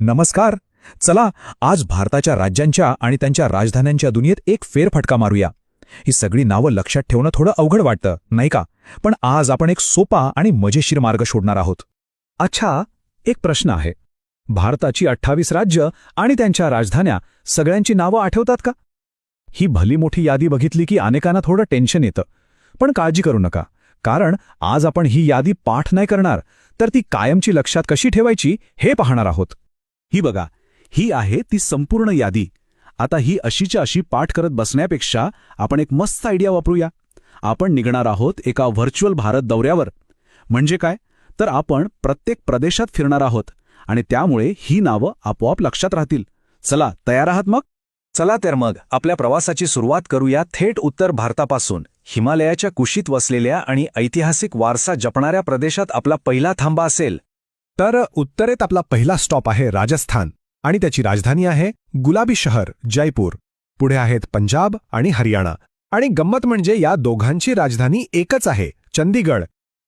नमस्कार. चला आज भारताच्या राज्यांच्या आणि त्यांच्या राजधान्यांच्या दुनियेत एक फेरफटका मारूया. ही सगळी नावं लक्षात ठेवणं थोडं अवघड वाटतं नाही का? पण आज आपण एक सोपा आणि मजेशीर मार्ग शोधणार आहोत. अच्छा एक प्रश्न आहे. भारताची अठ्ठावीस राज्य आणि त्यांच्या राजधान्या सगळ्यांची नावं आठवतात का? ही भली मोठी यादी बघितली की अनेकांना थोडं टेन्शन येतं. पण काळजी करू नका कारण आज आपण ही यादी पाठ नाही करणार तर ती कायमची लक्षात कशी ठेवायची हे पाहणार आहोत. ही बघा ही आहे ती संपूर्ण यादी. आता ही अशीच्या अशी पाठ करत बसण्यापेक्षा आपण एक मस्त आयडिया वापरूया. आपण निघणार आहोत एका व्हर्च्युअल भारत दौऱ्यावर. म्हणजे काय? तर आपण प्रत्येक प्रदेशात फिरणार आहोत आणि त्यामुळे ही नावं आपोआप लक्षात राहतील. चला तयार आहात मग? चला तर मग आपल्या प्रवासाची सुरुवात करूया थेट उत्तर भारतापासून. हिमालयाच्या कुशीत वसलेल्या आणि ऐतिहासिक वारसा जपणाऱ्या प्रदेशात आपला पहिला थांबा असेल. तर उत्तरेत आपला पहिला स्टॉप आहे राजस्थान आणि त्याची राजधानी आहे गुलाबी शहर जयपूर. पुढे आहेत पंजाब आणि हरियाणा. आणि गंमत म्हणजे या दोघांची राजधानी एकच आहे चंदीगड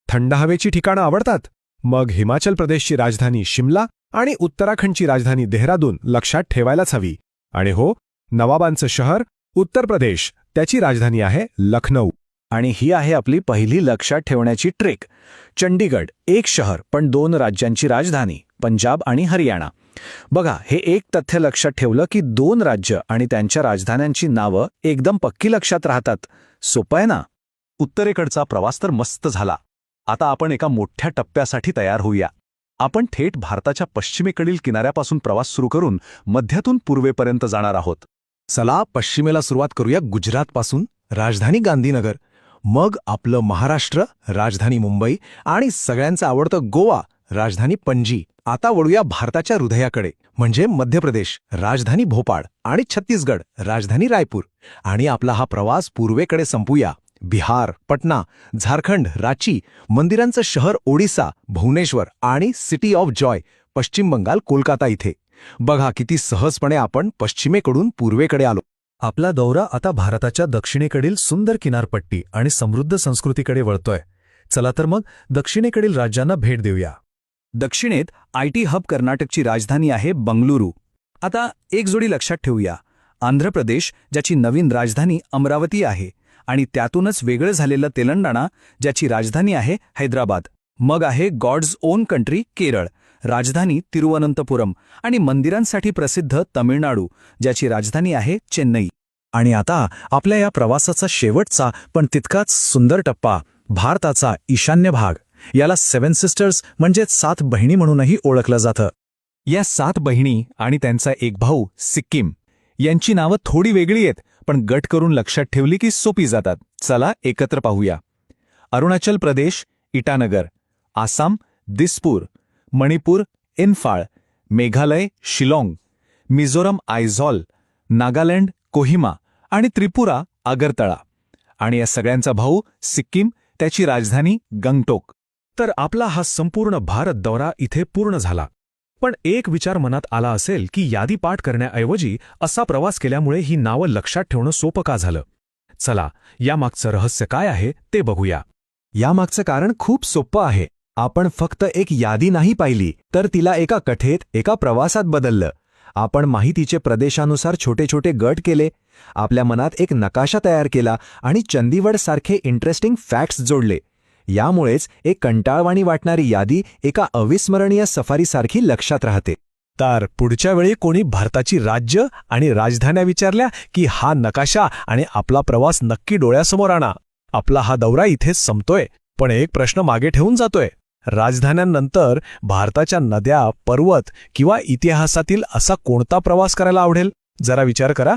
थंड हवेची ठिकाणं आवडतात. मग हिमाचल प्रदेशची राजधानी शिमला आणि उत्तराखंडची राजधानी देहरादून लक्षात ठेवायलाच हवी. आणि हो नवाबांचं शहर उत्तर प्रदेश त्याची राजधानी आहे लखनौ आणि ही आहे आपली पहिली लक्षात ठेवण्याची ट्रिक. चंडीगड एक शहर पण दोन राज्यांची राजधानी पंजाब आणि हरियाणा. बघा हे एक तथ्य लक्षात ठेवलं की दोन राज्य आणि त्यांच्या राजधान्यांची नावं एकदम पक्की लक्षात राहतात. सोपं आहे ना? उत्तरेकडचा प्रवास तर मस्त झाला. आता आपण एका मोठ्या टप्प्यासाठी तयार होऊया. आपण थेट भारताच्या पश्चिमेकडील किनाऱ्यापासून प्रवास सुरू करून मध्यातून पूर्वेपर्यंत जाणार आहोत. चला पश्चिमेला सुरुवात करूया गुजरातपासून. राजधानी गांधीनगर. मग आपलं महाराष्ट्र राजधानी मुंबई आणि सगळ्यांचं आवडतं गोवा राजधानी पणजी. आता वळूया भारताच्या हृदयाकडे. म्हणजे मध्य प्रदेश राजधानी भोपाळ आणि छत्तीसगड राजधानी रायपूर. आणि आपला हा प्रवास पूर्वेकडे संपूया. बिहार पटना झारखंड रांची मंदिरांचं शहर ओडिसा भुवनेश्वर आणि सिटी ऑफ जॉय पश्चिम बंगाल कोलकाता इथे. बघा किती सहजपणे आपण पश्चिमेकडून पूर्वेकडे आलो. आपला दौरा आता भारताच्या दक्षिणेकडील सुंदर किनारपट्टी आणि समृद्ध संस्कृतीकडे वळतोय. चला तर मग दक्षिणेकडील राज्यांना भेट देऊया. दक्षिणेत आय टी हब कर्नाटकची राजधानी आहे बंगळुरू. आता एक जोडी लक्षात ठेवूया. आंध्र प्रदेश ज्याची नवीन राजधानी अमरावती आहे आणि त्यातूनच वेगळं झालेलं तेलंगणा ज्याची राजधानी आहे हैदराबाद. मग आहे गॉड्स ओन कंट्री केरळ. राजधानी तिरुवनंतपुरम आणि मंदिरांसाठी प्रसिद्ध तमिळनाडू ज्याची राजधानी आहे चेन्नई. आणि आता आपल्या या प्रवासाचा शेवटचा पण तितकाच सुंदर टप्पा भारताचा ईशान्य भाग. याला सेव्हन सिस्टर्स म्हणजेच सात बहिणी म्हणूनही ओळखलं जातं. या सात बहिणी आणि त्यांचा एक भाऊ सिक्कीम. यांची नावं थोडी वेगळी आहेत पण गट करून लक्षात ठेवली की सोपी जातात. चला एकत्र पाहूया. अरुणाचल प्रदेश इटानगर. आसाम दिसपूर. मणिपूर इन्फाळ मेघालय शिलाँग मिझोरम आयझॉल नागालँड कोहिमा आणि त्रिपुरा आगरतळा. आणि या सगळ्यांचा भाऊ सिक्कीम त्याची राजधानी गंगटोक. तर आपला हा संपूर्ण भारत दौरा इथे पूर्ण झाला. पण एक विचार मनात आला असेल की यादी पाठ करण्याऐवजी असा प्रवास केल्यामुळे ही नावं लक्षात ठेवणं सोपं का झालं? चला यामागचं रहस्य काय आहे ते बघूया. यामागचं कारण खूप सोपं आहे. आपण फक्त एक यादी नाही पाहिली तर तिला एका कठेत एका प्रवासात बदललं. आपण माहितीचे प्रदेशानुसार छोटे छोटे गट केले. आपल्या मनात एक नकाशा तयार केला आणि चंदीगडसारखे इंटरेस्टिंग फॅक्ट्स जोडले. यामुळेच एक कंटाळवाणी वाटणारी यादी एका अविस्मरणीय सफारीसारखी लक्षात राहते. तर पुढच्या वेळी कोणी भारताची राज्य आणि राजधान्या विचारल्या की हा नकाशा आणि आपला प्रवास नक्की डोळ्यासमोर आणा. आपला हा दौरा इथेच संपतोय पण एक प्रश्न मागे ठेवून जातोय. राजधान्यांनंतर भारताच्या नद्या पर्वत किंवा इतिहासातील असा कोणता प्रवास करायला आवडेल? जरा विचार करा.